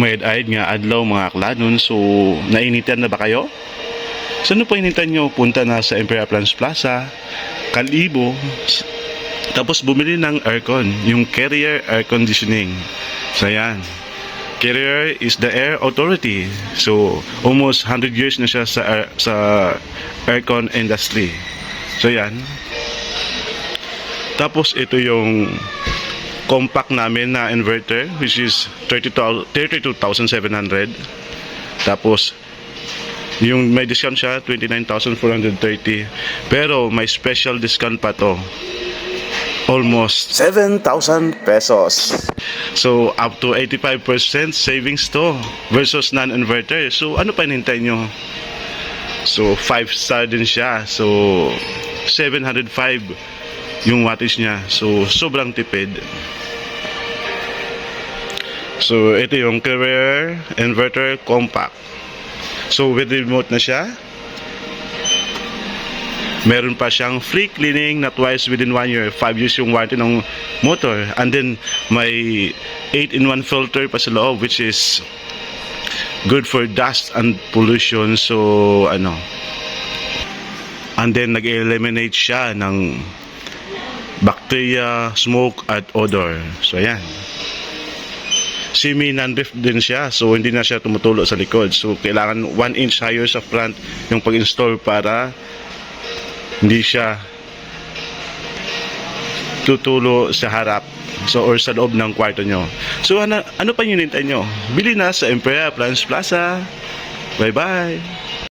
Mayad-ayad nga adlaw mga klanon. So, nainitan na ba kayo? So, ano pa initan nyo? Punta na sa Imperial Plans Plaza, Kalibo, tapos bumili ng aircon, yung Carrier Air Conditioning. So, yan. Carrier is the air authority. So, almost 100 years na siya sa, air- sa aircon industry. So, yan. Tapos, ito yung compact namin na inverter which is 30,000 32,700 tapos yung may discount siya 29,430 pero may special discount pa to. Almost. 7,000 pesos. So up to 85% savings to versus non-inverter. So ano pa hinintay nyo? So 5 star din siya. So 705 yung wattage niya so sobrang tipid So, ito yung Carrier Inverter Compact. So, with remote na siya. Meron pa siyang free cleaning na twice within one year. 5 years yung warranty ng motor. And then, may 8-in-1 filter pa sa loob which is good for dust and pollution. So, ano. And then, nag-eliminate siya ng bacteria, smoke, at odor. So, ayan semi non-drift din siya. So hindi na siya tumutulo sa likod. So kailangan 1 inch higher sa front yung pag-install para hindi siya tutulo sa harap so or sa loob ng kwarto nyo. So ano, ano pa yung hinintay nyo? Bili na sa Imperial Plans Plaza. Bye bye